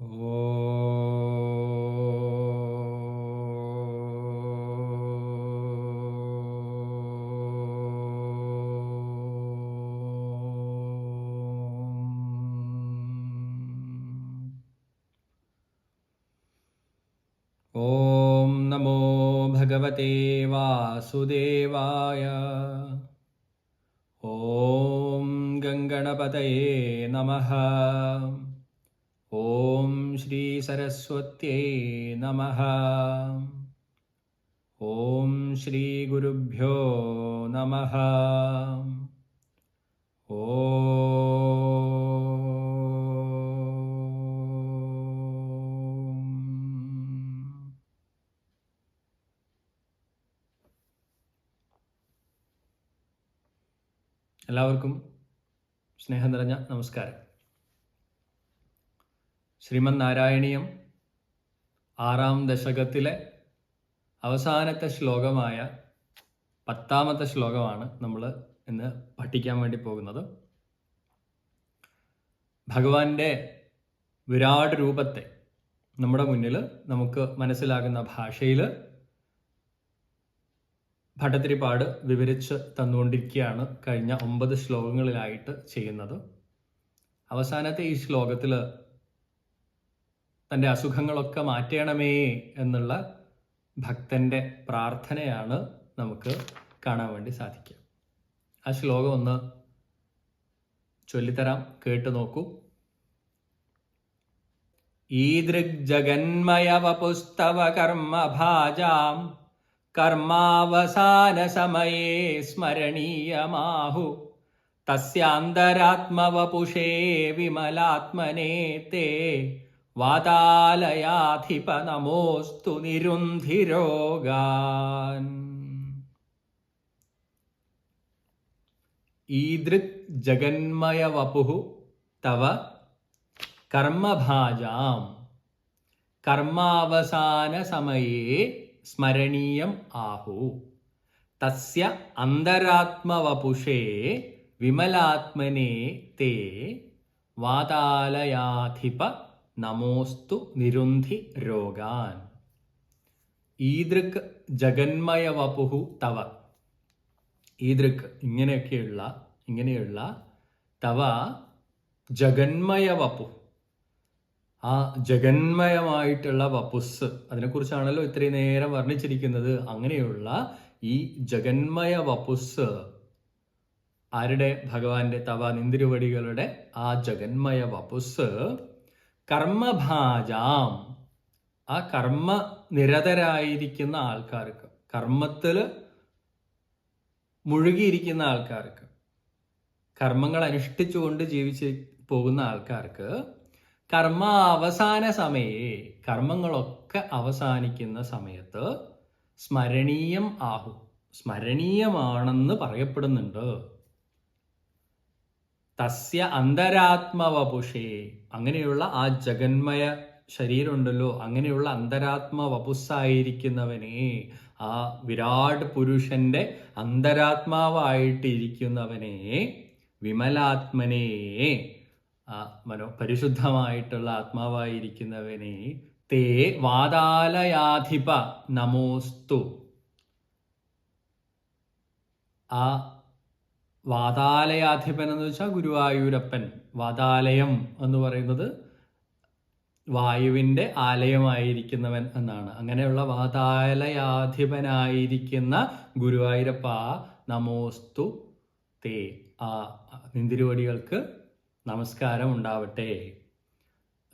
ॐ नमो भगवते वासुदेवाय। ॐ गङ्गणपतये नमः श्रीसरस्वत्यै नमः ॐ श्रीगुरुभ्यो नमः ॐ എല്ലാവർക്കും സ്നേഹം നിറഞ്ഞ നമസ്കാരം ശ്രീമന് നാരായണീയം ആറാം ദശകത്തിലെ അവസാനത്തെ ശ്ലോകമായ പത്താമത്തെ ശ്ലോകമാണ് നമ്മൾ ഇന്ന് പഠിക്കാൻ വേണ്ടി പോകുന്നത്. ഭഗവാന്റെ വിരാട് രൂപത്തെ നമ്മുടെ മുന്നിൽ നമുക്ക് മനസ്സിലാകുന്ന ഭാഷയിൽ ഭട്ടത്തിരിപ്പാട് വിവരിച്ച് തന്നുകൊണ്ടിരിക്കുകയാണ് കഴിഞ്ഞ ഒമ്പത് ശ്ലോകങ്ങളിലായിട്ട് ചെയ്യുന്നത്. അവസാനത്തെ ഈ ശ്ലോകത്തിൽ തന്റെ അസുഖങ്ങളൊക്കെ മാറ്റണമേ എന്നുള്ള ഭക്തന്റെ പ്രാർത്ഥനയാണ് നമുക്ക് കാണാൻ വേണ്ടി സാധിക്കുക. ആ ശ്ലോകം ഒന്ന് ചൊല്ലിത്തരാം കേട്ടു നോക്കൂ. വപുസ്തവ കർമ്മഭാജാം കർമാവസാനസമയേ സ്മരണീയമാഹു. തസ്യാന്തരാത്മവപുഷേ വിമലാത്മനേ തേ വാതാലയാധിപ നമോസ്തു നിരുന്ധിരോഗാൻ. ഈദൃക് ജഗന്മയ വപു തവ കർമ്മഭാജാം. കർമാവസാന സമയേ സ്മരണീയം ആഹു. തസ്യ അന്തരാത്മവപുഷേ വിമലാത്മനെ തേ വാതാലയാധിപ നമോസ്തു നിരുന്ധി രോഗാൻ. ഈദൃക് ജഗന്മയ വപുഹു തവ. ഈദൃക് ഇങ്ങനെയൊക്കെയുള്ള ഇങ്ങനെയുള്ള തവ ജഗന്മയ വപു ആ ജഗന്മയമായിട്ടുള്ള വപുസ് അതിനെക്കുറിച്ചാണല്ലോ ഇത്രയും നേരം വർണിച്ചിരിക്കുന്നത്. അങ്ങനെയുള്ള ഈ ജഗന്മയ വപുസ് ആരുടെ ഭഗവാന്റെ തവ നിന്തിരുവടികളുടെ ആ ജഗന്മയ വപുസ് കർമ്മഭാജാം. ആ കർമ്മ നിരതരായിരിക്കുന്ന ആൾക്കാർക്ക് കർമ്മത്തിൽ മുഴുകിയിരിക്കുന്ന ആൾക്കാർക്ക് കർമ്മങ്ങൾ അനുഷ്ഠിച്ചുകൊണ്ട് ജീവിച്ച് പോകുന്ന ആൾക്കാർക്ക് കർമ്മ അവസാന സമയേ കർമ്മങ്ങളൊക്കെ അവസാനിക്കുന്ന സമയത്ത് സ്മരണീയം ആഹു. സ്മരണീയമാണെന്ന് പറയപ്പെടുന്നുണ്ട്. തസ്യ അന്തരാത്മവപുഷേ. അങ്ങനെയുള്ള ആ ജഗന്മയ ശരീരമുണ്ടല്ലോ അങ്ങനെയുള്ള അന്തരാത്മ വപുസ്സായിരിക്കുന്നവനെ ആ വിരാട് പുരുഷന്റെ അന്തരാത്മാവായിട്ടിരിക്കുന്നവനെ വിമലാത്മനെ മനോ പരിശുദ്ധമായിട്ടുള്ള ആത്മാവായിരിക്കുന്നവനെ തേ വാതാലയാധിപ നമോസ്തു. ആ വാതാലയാധിപൻ എന്ന് വെച്ചാൽ ഗുരുവായൂരപ്പൻ. വാതാലയം എന്ന് പറയുന്നത് വായുവിന്റെ ആലയമായിരിക്കുന്നവൻ എന്നാണ്. അങ്ങനെയുള്ള വാതാലയാധിപനായിരിക്കുന്ന ഗുരുവായൂരപ്പ നമോസ്തു തേ ആ നിന്തിരുവടികൾക്ക് നമസ്കാരം ഉണ്ടാവട്ടെ.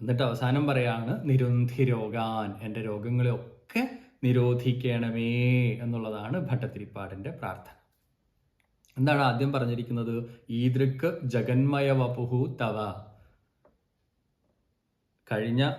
എന്നിട്ട് അവസാനം പറയാണ് നിരുന്ധി രോഗാൻ എന്റെ രോഗങ്ങളെയൊക്കെ നിരോധിക്കണമേ എന്നുള്ളതാണ് ഭട്ടത്തിരിപ്പാടിന്റെ പ്രാർത്ഥന. എന്താണ് ആദ്യം പറഞ്ഞിരിക്കുന്നത്? ഈദൃക്ക് ജഗന്മയ വപുഹു തവ. കഴിഞ്ഞ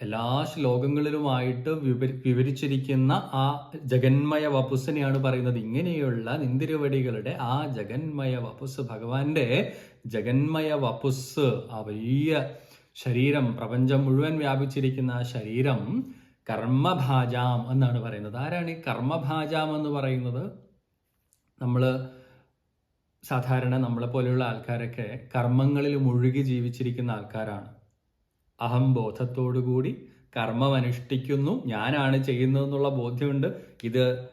എല്ലാ ശ്ലോകങ്ങളിലുമായിട്ട് വിവരി വിവരിച്ചിരിക്കുന്ന ആ ജഗന്മയ വപുസിനെയാണ് പറയുന്നത്. ഇങ്ങനെയുള്ള നിന്തിരുവടികളുടെ ആ ജഗന്മയ വപുസ് ഭഗവാന്റെ ജഗന്മയ വപുസ് ആ വലിയ ശരീരം പ്രപഞ്ചം മുഴുവൻ വ്യാപിച്ചിരിക്കുന്ന ആ ശരീരം കർമ്മഭാജാം എന്നാണ് പറയുന്നത്. ആരാണ് ഈ കർമ്മഭാജാം എന്ന് പറയുന്നത്? നമ്മൾ സാധാരണ നമ്മളെ പോലെയുള്ള ആൾക്കാരൊക്കെ കർമ്മങ്ങളിൽ മുഴുകി ജീവിച്ചിരിക്കുന്ന ആൾക്കാരാണ്. അഹംബോധത്തോടുകൂടി കർമ്മം അനുഷ്ഠിക്കുന്നു ഞാനാണ് ചെയ്യുന്നതെന്നുള്ള ബോധ്യമുണ്ട്. ഇത്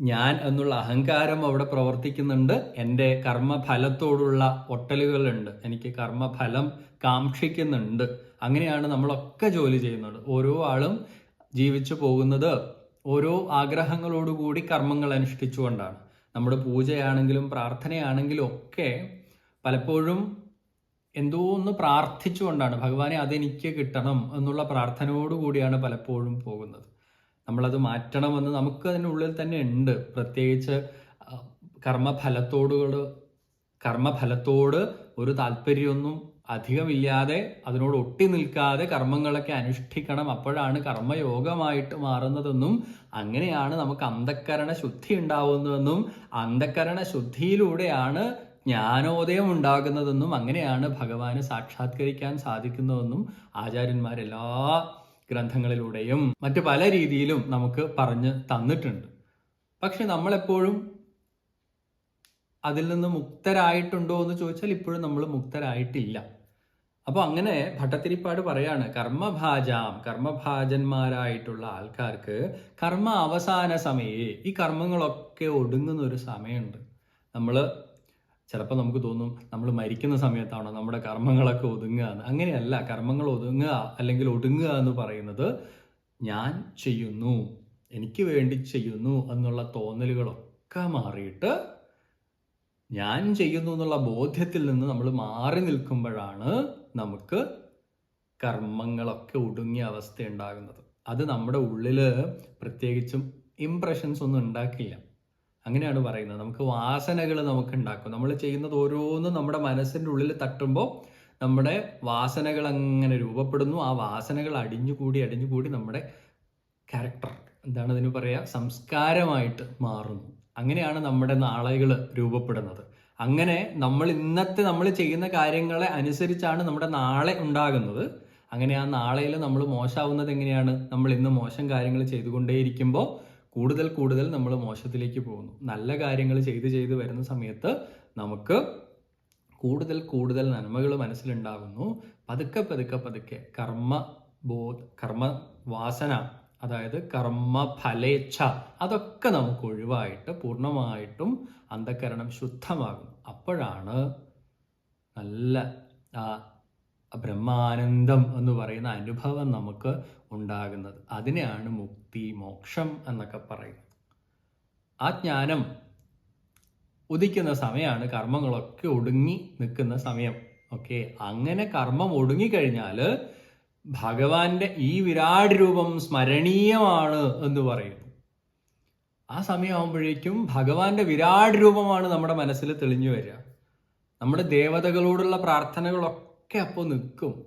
ഞാൻ എന്നുള്ള അഹങ്കാരം അവിടെ പ്രവർത്തിക്കുന്നുണ്ട്. എന്റെ കർമ്മഫലത്തോടുള്ള ഒട്ടലുകളുണ്ട്. എനിക്ക് കർമ്മഫലം കാക്ഷിക്കുന്നുണ്ട്. അങ്ങനെയാണ് നമ്മളൊക്കെ ജോലി ചെയ്യുന്നത്. ഓരോ ആളും ജീവിച്ചു പോകുന്നത് ഓരോ ആഗ്രഹങ്ങളോടുകൂടി കർമ്മങ്ങൾ അനുഷ്ഠിച്ചുകൊണ്ടാണ്. നമ്മുടെ പൂജയാണെങ്കിലും പ്രാർത്ഥനയാണെങ്കിലും ഒക്കെ പലപ്പോഴും എന്തോ ഒന്ന് പ്രാർത്ഥിച്ചുകൊണ്ടാണ് ഭഗവാനെ അതെനിക്ക് കിട്ടണം എന്നുള്ള പ്രാർത്ഥനയോടുകൂടിയാണ് പലപ്പോഴും പോകുന്നത്. നമ്മളത് മാറ്റണമെന്ന് നമുക്ക് അതിനുള്ളിൽ തന്നെ ഉണ്ട്. പ്രത്യേകിച്ച് കർമ്മഫലത്തോടുകൾ കർമ്മഫലത്തോട് ഒരു താല്പര്യമൊന്നും അധികമില്ലാതെ അതിനോട് ഒട്ടി നിൽക്കാതെ കർമ്മങ്ങളൊക്കെ അനുഷ്ഠിക്കണം. അപ്പോഴാണ് കർമ്മയോഗമായിട്ട് മാറുന്നതെന്നും അങ്ങനെയാണ് നമുക്ക് അന്ധക്കരണ ശുദ്ധി ഉണ്ടാവുന്നതെന്നും അന്ധക്കരണ ശുദ്ധിയിലൂടെയാണ് ജ്ഞാനോദയം ഉണ്ടാകുന്നതെന്നും അങ്ങനെയാണ് ഭഗവാന് സാക്ഷാത്കരിക്കാൻ സാധിക്കുന്നതെന്നും ആചാര്യന്മാരെല്ലാ ഗ്രന്ഥങ്ങളിലൂടെയും മറ്റു പല രീതിയിലും നമുക്ക് പറഞ്ഞ് തന്നിട്ടുണ്ട്. പക്ഷെ നമ്മളെപ്പോഴും അതിൽ നിന്ന് മുക്തരായിട്ടുണ്ടോ എന്ന് ചോദിച്ചാൽ ഇപ്പോഴും നമ്മൾ മുക്തരായിട്ടില്ല. അപ്പോൾ അങ്ങനെ ഭട്ടത്തിരിപ്പാട് പറയാണ് കർമ്മഭാജാം കർമ്മഭാജന്മാരായിട്ടുള്ള ആൾക്കാർക്ക് കർമ്മ അവസാന സമയേ ഈ കർമ്മങ്ങളൊക്കെ ഒടുങ്ങുന്ന ഒരു സമയമുണ്ട്. നമ്മൾ ചിലപ്പോൾ നമുക്ക് തോന്നും നമ്മൾ മരിക്കുന്ന സമയത്താണോ നമ്മുടെ കർമ്മങ്ങളൊക്കെ ഒതുങ്ങുക എന്ന്. അങ്ങനെയല്ല കർമ്മങ്ങൾ ഒതുങ്ങുക അല്ലെങ്കിൽ ഒടുങ്ങുക എന്ന് പറയുന്നത് ഞാൻ ചെയ്യുന്നു എനിക്ക് വേണ്ടി ചെയ്യുന്നു എന്നുള്ള തോന്നലുകളൊക്കെ മാറിയിട്ട് ഞാൻ ചെയ്യുന്നു എന്നുള്ള ബോധ്യത്തിൽ നിന്ന് നമ്മൾ മാറി നിൽക്കുമ്പോഴാണ് നമുക്ക് കർമ്മങ്ങളൊക്കെ ഒടുങ്ങിയ അവസ്ഥ ഉണ്ടാകുന്നത്. അത് നമ്മുടെ ഉള്ളിൽ പ്രത്യേകിച്ചും ഇംപ്രഷൻസ് ഒന്നും ഉണ്ടാക്കില്ല. അങ്ങനെയാണ് പറയുന്നത്. നമുക്ക് വാസനകൾ നമുക്ക് ഉണ്ടാക്കും. നമ്മൾ ചെയ്യുന്നത് ഓരോന്നും നമ്മുടെ മനസ്സിന്റെ ഉള്ളിൽ തട്ടുമ്പോൾ നമ്മുടെ വാസനകൾ അങ്ങനെ രൂപപ്പെടുന്നു. ആ വാസനകൾ അടിഞ്ഞുകൂടി അടിഞ്ഞുകൂടി നമ്മുടെ ക്യാരക്ടർ എന്താണ് അതിന് പറയുക സംസ്കാരമായിട്ട് മാറുന്നു. അങ്ങനെയാണ് നമ്മുടെ നാളുകൾ രൂപപ്പെടുന്നത്. അങ്ങനെ നമ്മൾ ഇന്നത്തെ നമ്മൾ ചെയ്യുന്ന കാര്യങ്ങളെ അനുസരിച്ചാണ് നമ്മുടെ നാളെ ഉണ്ടാകുന്നത്. അങ്ങനെ ആ നാളെയിൽ നമ്മൾ മോശമാവുന്നത് എങ്ങനെയാണ്? നമ്മൾ ഇന്ന് മോശം കാര്യങ്ങൾ ചെയ്തുകൊണ്ടേയിരിക്കുമ്പോൾ കൂടുതൽ കൂടുതൽ നമ്മൾ മോശത്തിലേക്ക് പോകുന്നു. നല്ല കാര്യങ്ങൾ ചെയ്ത് ചെയ്ത് വരുന്ന സമയത്ത് നമുക്ക് കൂടുതൽ കൂടുതൽ നന്മകൾ മനസ്സിലുണ്ടാകുന്നു. പതുക്കെ പതുക്കെ പതുക്കെ കർമ്മ ബോ കർമ്മ വാസന അതായത് കർമ്മ ഫലേച്ഛ അതൊക്കെ നമുക്ക് ഒഴിവായിട്ട് പൂർണമായിട്ടും അന്ധകരണം ശുദ്ധമാകും അപ്പോഴാണ് നല്ല ആ ബ്രഹ്മാനന്ദം എന്ന് പറയുന്ന അനുഭവം നമുക്ക് ഉണ്ടാകുന്നത്. അതിനെയാണ് മുക്തി മോക്ഷം എന്നൊക്കെ പറയുന്നത്. ആ ജ്ഞാനം ഉദിക്കുന്ന സമയമാണ് കർമ്മങ്ങളൊക്കെ ഒടുങ്ങി നിൽക്കുന്ന സമയം. ഓക്കെ? അങ്ങനെ കർമ്മം ഒടുങ്ങിക്കഴിഞ്ഞാൽ ഭഗവാന്റെ ഈ വിരാട് രൂപം സ്മരണീയമാണ് എന്ന് പറയുന്നു. ആ സമയമാകുമ്പോഴേക്കും ഭഗവാന്റെ വിരാട് രൂപമാണ് നമ്മുടെ മനസ്സിൽ തെളിഞ്ഞു വരിക. നമ്മുടെ ദേവതകളോടുള്ള പ്രാർത്ഥനകളൊക്കെ അപ്പോൾ നിൽക്കും.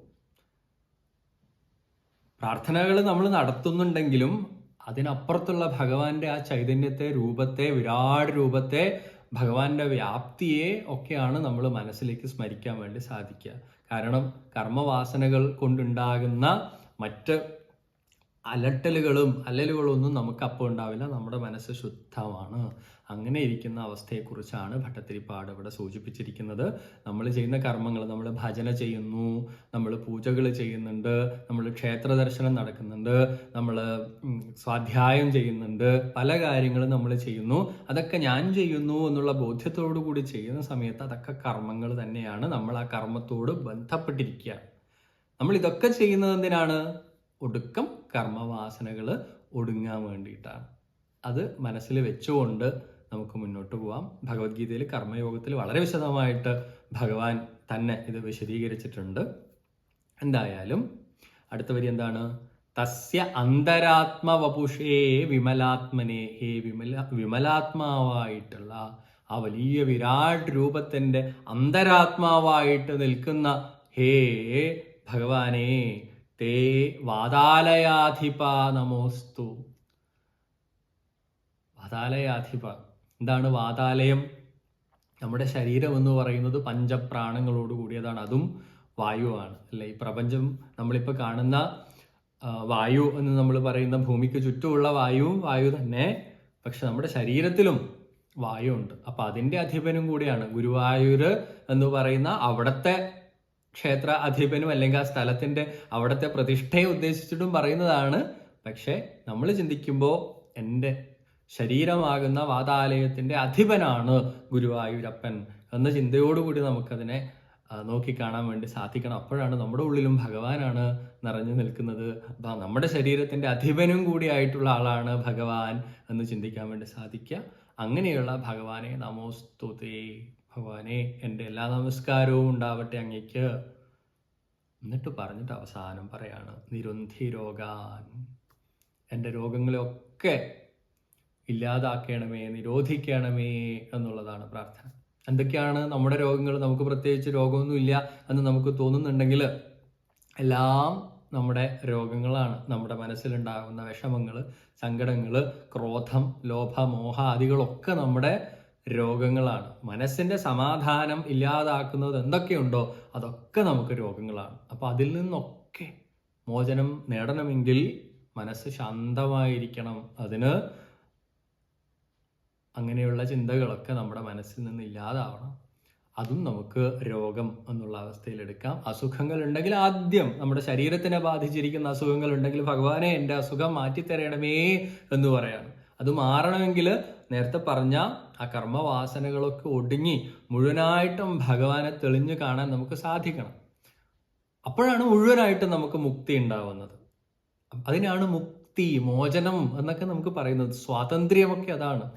പ്രാർത്ഥനകൾ നമ്മൾ നടത്തുന്നുണ്ടെങ്കിലും അതിനപ്പുറത്തുള്ള ഭഗവാന്റെ ആ ചൈതന്യത്തെ രൂപത്തെ വിരാട് രൂപത്തെ ഭഗവാന്റെ വ്യാപ്തിയെ ഒക്കെയാണ് നമ്മൾ മനസ്സിലേക്ക് സ്മരിക്കാൻ വേണ്ടി സാധിക്കുക. കാരണം കർമ്മവാസനകൾ കൊണ്ടുണ്ടാകുന്ന മറ്റ് അലട്ടലുകളും അല്ലലുകളും ഒന്നും നമുക്ക് അപ്പോൾ ഉണ്ടാവില്ല. നമ്മുടെ മനസ്സ് ശുദ്ധമാണ്. അങ്ങനെ ഇരിക്കുന്ന അവസ്ഥയെക്കുറിച്ചാണ് ഭട്ടത്തിരിപ്പാട് ഇവിടെ സൂചിപ്പിച്ചിരിക്കുന്നത്. നമ്മൾ ചെയ്യുന്ന കർമ്മങ്ങൾ നമ്മൾ ഭജന ചെയ്യുന്നു നമ്മൾ പൂജകൾ ചെയ്യുന്നുണ്ട് നമ്മൾ ക്ഷേത്ര ദർശനം നടക്കുന്നുണ്ട് നമ്മൾ സ്വാധ്യായം ചെയ്യുന്നുണ്ട് പല കാര്യങ്ങളും നമ്മൾ ചെയ്യുന്നു. അതൊക്കെ ഞാൻ ചെയ്യുന്നു എന്നുള്ള ബോധ്യത്തോടു കൂടി ചെയ്യുന്ന സമയത്ത് അതൊക്കെ കർമ്മങ്ങൾ തന്നെയാണ്. നമ്മൾ ആ കർമ്മത്തോട് ബന്ധപ്പെട്ടിരിക്കുക. നമ്മൾ ഇതൊക്കെ ചെയ്യുന്നത് എന്തിനാണ്? ഒടുക്കം കർമ്മവാസനകൾ ഒടുങ്ങാൻ വേണ്ടിയിട്ടാണ്. അത് മനസ്സിൽ വെച്ചുകൊണ്ട് നമുക്ക് മുന്നോട്ട് പോവാം. ഭഗവത്ഗീതയിൽ കർമ്മയോഗത്തിൽ വളരെ വിശദമായിട്ട് ഭഗവാൻ തന്നെ ഇത് വിശദീകരിച്ചിട്ടുണ്ട്. എന്തായാലും അടുത്ത വരി എന്താണ്? തസ്യ അന്തരാത്മവപുഷേ വിമലാത്മനെ. ഹേ വിമല വിമലാത്മാവായിട്ടുള്ള ആ വലിയ വിരാട് രൂപത്തിന്റെ അന്തരാത്മാവായിട്ട് നിൽക്കുന്ന ഹേ ഭഗവാനെ തേ വാതാലയാധിപ നമോസ്തു. വാതാലയാധിപ. എന്താണ് വാതാലയം? നമ്മുടെ ശരീരം എന്ന് പറയുന്നത് പഞ്ചപ്രാണങ്ങളോട് കൂടിയതാണ്. അതും വായുവാണ് അല്ലെ? ഈ പ്രപഞ്ചം നമ്മളിപ്പോൾ കാണുന്ന വായു എന്ന് നമ്മൾ പറയുന്ന ഭൂമിക്ക് ചുറ്റുമുള്ള വായുവും വായു തന്നെ. പക്ഷെ നമ്മുടെ ശരീരത്തിലും വായു ഉണ്ട്. അപ്പൊ അതിന്റെ അധിപനും കൂടിയാണ് ഗുരുവായൂർ എന്ന് പറയുന്ന അവിടത്തെ ക്ഷേത്ര അധിപനും അല്ലെങ്കിൽ ആ സ്ഥലത്തിന്റെ അവിടുത്തെ പ്രതിഷ്ഠയെ ഉദ്ദേശിച്ചിട്ടും പറയുന്നതാണ്. പക്ഷേ നമ്മൾ ചിന്തിക്കുമ്പോൾ എന്റെ ശരീരമാകുന്ന വാതാലയത്തിന്റെ അധിപനാണ് ഗുരുവായൂരപ്പൻ എന്ന ചിന്തയോടുകൂടി നമുക്കതിനെ നോക്കിക്കാണാൻ വേണ്ടി സാധിക്കണം. അപ്പോഴാണ് നമ്മുടെ ഉള്ളിലും ഭഗവാനാണ് നിറഞ്ഞു നിൽക്കുന്നത്. അപ്പൊ നമ്മുടെ ശരീരത്തിന്റെ അധിപനും കൂടിയായിട്ടുള്ള ആളാണ് ഭഗവാൻ എന്ന് ചിന്തിക്കാൻ വേണ്ടി സാധിക്കുക. അങ്ങനെയുള്ള ഭഗവാനെ നമോസ്തുതേ. ഭഗവാനെ എന്റെ എല്ലാ നമസ്കാരവും ഉണ്ടാവട്ടെ അങ്ങേക്ക് എന്നിട്ട് പറഞ്ഞിട്ട് അവസാനം പറയാണ് നിരുന്ധി രോഗാൻ. എന്റെ രോഗങ്ങളെയൊക്കെ ഇല്ലാതാക്കണമേ നിരോധിക്കണമേ എന്നുള്ളതാണ് പ്രാർത്ഥന. എന്തൊക്കെയാണ് നമ്മുടെ രോഗങ്ങൾ? നമുക്ക് പ്രത്യേകിച്ച് രോഗമൊന്നുമില്ല എന്ന് നമുക്ക് തോന്നുന്നുണ്ടെങ്കിൽ എല്ലാം നമ്മുടെ രോഗങ്ങളാണ്. നമ്മുടെ മനസ്സിലുണ്ടാകുന്ന വിഷമങ്ങൾ സങ്കടങ്ങൾ ക്രോധം ലോഭ മോഹ ആദികളൊക്കെ നമ്മുടെ രോഗങ്ങളാണ്. മനസ്സിന്റെ സമാധാനം ഇല്ലാതാക്കുന്നത് എന്തൊക്കെയുണ്ടോ അതൊക്കെ നമുക്ക് രോഗങ്ങളാണ്. അപ്പൊ അതിൽ നിന്നൊക്കെ മോചനം നേടണമെങ്കിൽ മനസ്സ് ശാന്തമായിരിക്കണം. അതിന് അങ്ങനെയുള്ള ചിന്തകളൊക്കെ നമ്മുടെ മനസ്സിൽ നിന്ന് ഇല്ലാതാവണം. അതും നമുക്ക് രോഗം എന്നുള്ള അവസ്ഥയിൽ എടുക്കാം. അസുഖങ്ങൾ ഉണ്ടെങ്കിൽ ആദ്യം നമ്മുടെ ശരീരത്തിനെ ബാധിച്ചിരിക്കുന്ന അസുഖങ്ങൾ ഉണ്ടെങ്കിൽ ഭഗവാനെ എന്റെ അസുഖം മാറ്റിത്തരണമേ എന്ന് പറയാണ്. അത് മാറണമെങ്കിൽ നേരത്തെ പറഞ്ഞ ആ കർമ്മവാസനകളൊക്കെ ഒടുങ്ങി മുഴുവനായിട്ടും ഭഗവാനെ തെളിഞ്ഞു കാണാൻ നമുക്ക് സാധിക്കണം. അപ്പോഴാണ് മുഴുവനായിട്ടും നമുക്ക് മുക്തി ഉണ്ടാവുന്നത്. അതിനാണ് മുക്തി മോചനം എന്നൊക്കെ നമുക്ക് പറയുന്നത്. സ്വാതന്ത്ര്യമൊക്കെ അതാണ്.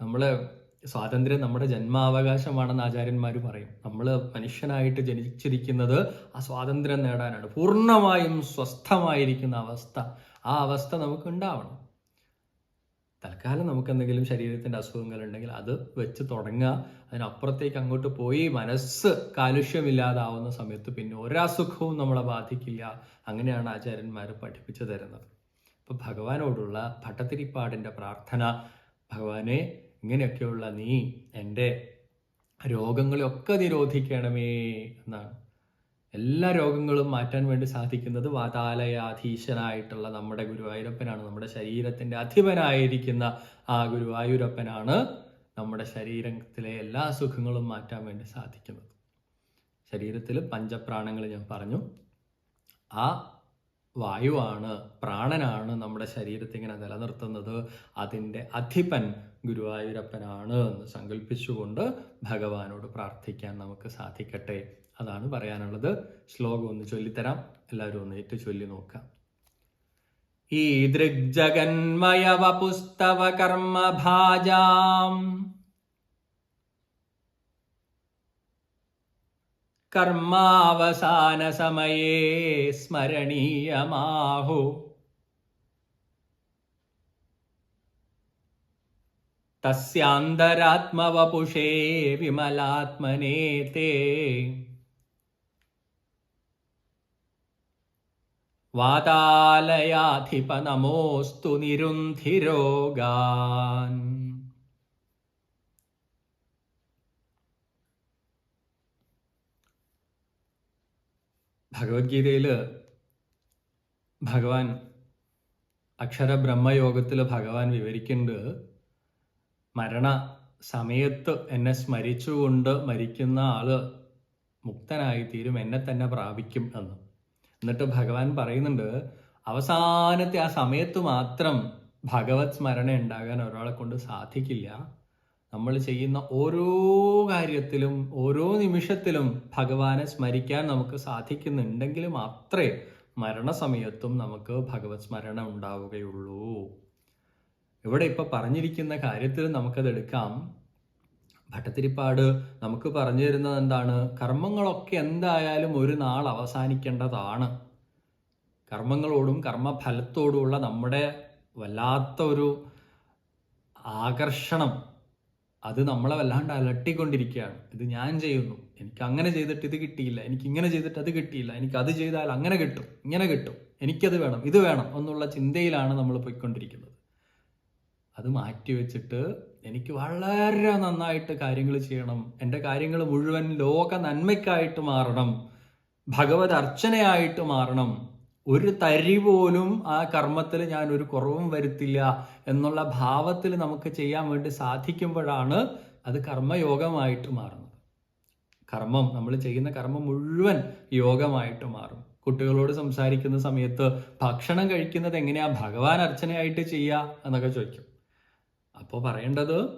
നമ്മൾ സ്വാതന്ത്ര്യം നമ്മുടെ ജന്മാവകാശമാണെന്ന് ആചാര്യന്മാർ പറയും. നമ്മൾ മനുഷ്യനായിട്ട് ജനിച്ചിരിക്കുന്നത് ആ സ്വാതന്ത്ര്യം നേടാനാണ്. പൂർണമായും സ്വസ്ഥമായിരിക്കുന്ന അവസ്ഥ. ആ അവസ്ഥ നമുക്ക് ഉണ്ടാവണം. തൽക്കാലം നമുക്ക് എന്തെങ്കിലും ശരീരത്തിന്റെ അസുഖങ്ങൾ ഉണ്ടെങ്കിൽ അത് വെച്ച് തുടങ്ങുക. അതിനപ്പുറത്തേക്ക് അങ്ങോട്ട് പോയി മനസ്സ് കാലുഷ്യമില്ലാതാവുന്ന സമയത്ത് പിന്നെ ഒരസുഖവും നമ്മളെ ബാധിക്കില്ല. അങ്ങനെയാണ് ആചാര്യന്മാർ പഠിപ്പിച്ചു തരുന്നത്. അപ്പോൾ ഭഗവാനോടുള്ള ഭട്ടത്തിരിപ്പാടിന്റെ പ്രാർത്ഥന ഭഗവാനെ ഇങ്ങനെയൊക്കെയുള്ള നീ എന്റെ രോഗങ്ങളെയൊക്കെ നിരോധിക്കണമേ എന്നാണ്. എല്ലാ രോഗങ്ങളും മാറ്റാൻ വേണ്ടി സാധിക്കുന്നത് വാതാലയാധീശനായിട്ടുള്ള നമ്മുടെ ഗുരുവായൂരപ്പനാണ്. നമ്മുടെ ശരീരത്തിന്റെ അധിപനായിരിക്കുന്ന ആ ഗുരുവായൂരപ്പനാണ് നമ്മുടെ ശരീരത്തിലെ എല്ലാ സുഖങ്ങളും മാറ്റാൻ വേണ്ടി സാധിക്കുന്നത്. ശരീരത്തിൽ പഞ്ചപ്രാണങ്ങൾ ഞാൻ പറഞ്ഞു. ആ വായുവാണ് പ്രാണനാണ് നമ്മുടെ ശരീരത്തെ ഇങ്ങനെ നിലനിർത്തുന്നത്. അതിന്റെ അധിപൻ ഗുരുവായൂരപ്പനാണ് എന്ന് സങ്കല്പിച്ചുകൊണ്ട് ഭഗവാനോട് പ്രാർത്ഥിക്കാൻ നമുക്ക് സാധിക്കട്ടെ. അതാണ് പറയാനുള്ളത്. ശ്ലോകം ഒന്ന് ചൊല്ലിത്തരാം. എല്ലാവരും ഒന്ന് ഏറ്റു ചൊല്ലി നോക്കാം. ഈ ദൃഗ്ജഗന്മയവ പുസ്തവ കർമ്മഭാജാം സമയേ തസ്യാന്തരാത്മവപുഷേ വിമലാത്മനേ തേ. വാതാലയാധിപ നിരുന്ധിരോഗാൻ. ഭഗവത്ഗീതയിൽ ഭഗവാൻ അക്ഷര ബ്രഹ്മയോഗത്തിൽ ഭഗവാൻ വിവരിക്കുന്നുണ്ട്. മരണ സമയത്ത് എന്നെ സ്മരിച്ചുകൊണ്ട് മരിക്കുന്ന ആൾ മുക്തനായി തീരും എന്നെ തന്നെ പ്രാപിക്കും എന്ന്. എന്നിട്ട് ഭഗവാൻ പറയുന്നുണ്ട് അവസാനത്തെ ആ സമയത്ത് മാത്രം ഭഗവത് സ്മരണ ഉണ്ടാകാൻ ഒരാളെ കൊണ്ട് സാധിക്കില്ല. നമ്മൾ ചെയ്യുന്ന ഓരോ കാര്യത്തിലും ഓരോ നിമിഷത്തിലും ഭഗവാനെ സ്മരിക്കാൻ നമുക്ക് സാധിക്കുന്നുണ്ടെങ്കിൽ മാത്രമേ മരണസമയത്തും നമുക്ക് ഭഗവത് സ്മരണ ഉണ്ടാവുകയുള്ളൂ. ഇവിടെ ഇപ്പൊ പറഞ്ഞിരിക്കുന്ന കാര്യത്തിൽ നമുക്കത് എടുക്കാം. ഭട്ടത്തിരിപ്പാട് നമുക്ക് പറഞ്ഞു തരുന്നത് എന്താണ്? കർമ്മങ്ങളൊക്കെ എന്തായാലും ഒരു നാൾ അവസാനിക്കേണ്ടതാണ്. കർമ്മങ്ങളോടും കർമ്മഫലത്തോടുമുള്ള നമ്മുടെ വല്ലാത്ത ഒരു ആകർഷണം. അത് നമ്മളെ വല്ലാണ്ട് അലട്ടിക്കൊണ്ടിരിക്കുകയാണ്. ഇത് ഞാൻ ചെയ്യുന്നു. എനിക്ക് അങ്ങനെ ചെയ്തിട്ട് ഇത് കിട്ടിയില്ല. എനിക്ക് ഇങ്ങനെ ചെയ്തിട്ട് അത് കിട്ടിയില്ല. എനിക്ക് അത് ചെയ്താൽ അങ്ങനെ കിട്ടും. ഇങ്ങനെ കിട്ടും. എനിക്കത് വേണം. ഇത് വേണം എന്നുള്ള ചിന്തയിലാണ് നമ്മൾ പോയിക്കൊണ്ടിരിക്കുന്നത്. അത് മാറ്റി വെച്ചിട്ട് എനിക്ക് വളരെ നന്നായിട്ട് കാര്യങ്ങൾ ചെയ്യണം. എന്റെ കാര്യങ്ങൾ മുഴുവൻ ലോക നന്മയ്ക്കായിട്ട് മാറണം. ഭഗവത് അർച്ചനയായിട്ട് മാറണം. ഒരു തരി പോലും ആ കർമ്മത്തിൽ ഞാൻ ഒരു കുറവും വരുത്തില്ല എന്നുള്ള ഭാവത്തിൽ നമുക്ക് ചെയ്യാൻ വേണ്ടി സാധിക്കുമ്പോഴാണ് അത് കർമ്മയോഗമായിട്ട് മാറുന്നത്. കർമ്മം നമ്മൾ ചെയ്യുന്ന കർമ്മം മുഴുവൻ യോഗമായിട്ട് മാറും. കുട്ടികളോട് സംസാരിക്കുന്ന സമയത്ത് ഭക്ഷണം കഴിക്കുന്നത് എങ്ങനെയാ? ഭഗവാൻ അർച്ചനയായിട്ട് ചെയ്യുക എന്നൊക്കെ ചോദിക്കും. അപ്പോൾ പറയേണ്ടത്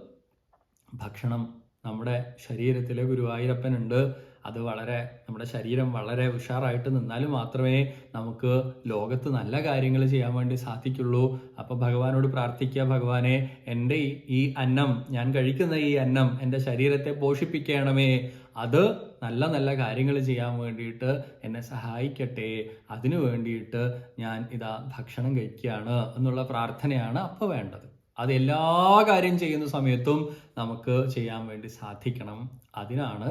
ഭക്ഷണം നമ്മുടെ ശരീരത്തിൽ ഗുരുവായൂരപ്പനുണ്ട്. അത് വളരെ നമ്മുടെ ശരീരം വളരെ ഉഷാറായിട്ട് നിന്നാൽ മാത്രമേ നമുക്ക് ലോകത്ത് നല്ല കാര്യങ്ങൾ ചെയ്യാൻ വേണ്ടി സാധിക്കുള്ളൂ. അപ്പോൾ ഭഗവാനോട് പ്രാർത്ഥിക്കുക ഭഗവാനെ എന്റെ ഈ- അന്നം ഞാൻ കഴിക്കുന്ന ഈ അന്നം എന്റെ ശരീരത്തെ പോഷിപ്പിക്കണമേ. അത് നല്ല നല്ല കാര്യങ്ങൾ ചെയ്യാൻ വേണ്ടിയിട്ട് എന്നെ സഹായിക്കട്ടെ. അതിനു വേണ്ടിയിട്ട് ഞാൻ ഇതാ ഭക്ഷണം കഴിക്കുകയാണ് എന്നുള്ള പ്രാർത്ഥനയാണ് അപ്പോൾ വേണ്ടത്. അത് എല്ലാ കാര്യം ചെയ്യുന്ന സമയത്തും നമുക്ക് ചെയ്യാൻ വേണ്ടി സാധിക്കണം. അതിനാണ്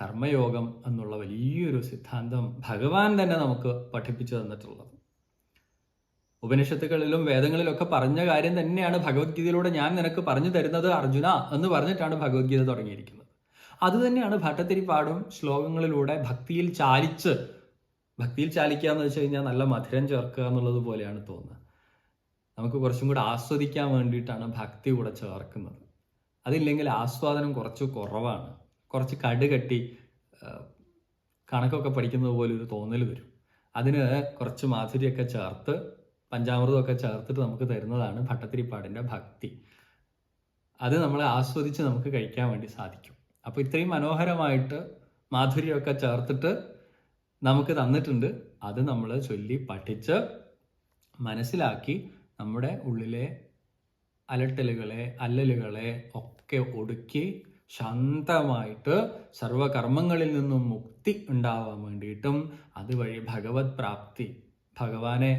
കർമ്മയോഗം എന്നുള്ള വലിയൊരു സിദ്ധാന്തം ഭഗവാൻ തന്നെ നമുക്ക് പഠിപ്പിച്ചു തന്നിട്ടുള്ളത്. ഉപനിഷത്തുകളിലും വേദങ്ങളിലൊക്കെ പറഞ്ഞ കാര്യം തന്നെയാണ് ഭഗവത്ഗീതയിലൂടെ ഞാൻ നിനക്ക് പറഞ്ഞു തരുന്നത് അർജുന എന്ന് പറഞ്ഞിട്ടാണ് ഭഗവത്ഗീത തുടങ്ങിയിരിക്കുന്നത്. അത് തന്നെയാണ് ഭട്ടത്തിരിപ്പാടും ശ്ലോകങ്ങളിലൂടെ ഭക്തിയിൽ ചാലിച്ച് ഭക്തിയിൽ ചാലിക്കുക എന്ന് വെച്ച് കഴിഞ്ഞാൽ നല്ല മധുരം ചേർക്കുക എന്നുള്ളത് പോലെയാണ് തോന്നുന്നത്. നമുക്ക് കുറച്ചും കൂടെ ആസ്വദിക്കാൻ വേണ്ടിയിട്ടാണ് ഭക്തി കൂടെ ചേർക്കുന്നത്. അതില്ലെങ്കിൽ ആസ്വാദനം കുറച്ച് കുറവാണ്. കുറച്ച് കടുകട്ടി കണക്കൊക്കെ പഠിക്കുന്നത് പോലെ ഒരു തോന്നൽ വരും. അതിന് കുറച്ച് മാധുര്യമൊക്കെ ചേർത്ത് പഞ്ചാമൃതമൊക്കെ ചേർത്തിട്ട് നമുക്ക് തരുന്നതാണ് ഭട്ടത്തിരിപ്പാടിന്റെ ഭക്തി. അത് നമ്മളെ ആസ്വദിച്ച് നമുക്ക് കഴിക്കാൻ വേണ്ടി സാധിക്കും. അപ്പോൾ ഇത്രയും മനോഹരമായിട്ട് മാധുര്യമൊക്കെ ചേർത്തിട്ട് നമുക്ക് തന്നിട്ടുണ്ട്. അത് നമ്മൾ ചൊല്ലി പഠിച്ച് മനസ്സിലാക്കി നമ്മുടെ ഉള്ളിലെ അലട്ടലുകളെ അല്ലലുകളെ ഒക്കെ ഒടുക്കി ശാന്തമായിട്ട് സർവകർമ്മങ്ങളിൽ നിന്നും മുക്തി ഉണ്ടാവാൻ വേണ്ടിയിട്ടും അതുവഴി ഭഗവത് പ്രാപ്തി ഭഗവാനെ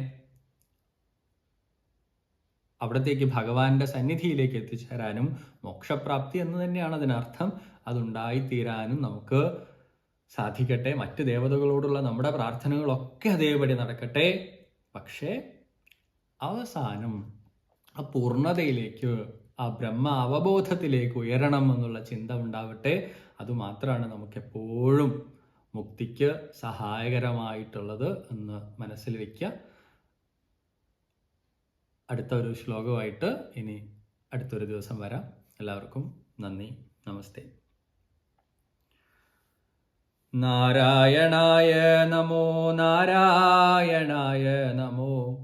അവിടത്തേക്ക് ഭഗവാന്റെ സന്നിധിയിലേക്ക് എത്തിച്ചേരാനും മോക്ഷപ്രാപ്തി എന്ന് തന്നെയാണ് അതിനർത്ഥം. അതുണ്ടായിത്തീരാനും നമുക്ക് സാധിക്കട്ടെ. മറ്റ് ദേവതകളോടുള്ള നമ്മുടെ പ്രാർത്ഥനകളൊക്കെ അതേപടി നടക്കട്ടെ. പക്ഷേ അവസാനം ആ പൂർണതയിലേക്ക് ആ ബ്രഹ്മ അവബോധത്തിലേക്ക് ഉയരണം എന്നുള്ള ചിന്ത ഉണ്ടാവട്ടെ. അതുമാത്രമാണ് നമുക്ക് എപ്പോഴും മുക്തിക്ക് സഹായകരമായിട്ടുള്ളത് എന്ന് മനസ്സിൽ വയ്ക്കുക അടുത്ത ഒരു ശ്ലോകമായിട്ട് ഇനി അടുത്തൊരു ദിവസം വരാം. എല്ലാവർക്കും നന്ദി. നമസ്തേ. നാരായണായ നമോ നാരായണായ നമോ.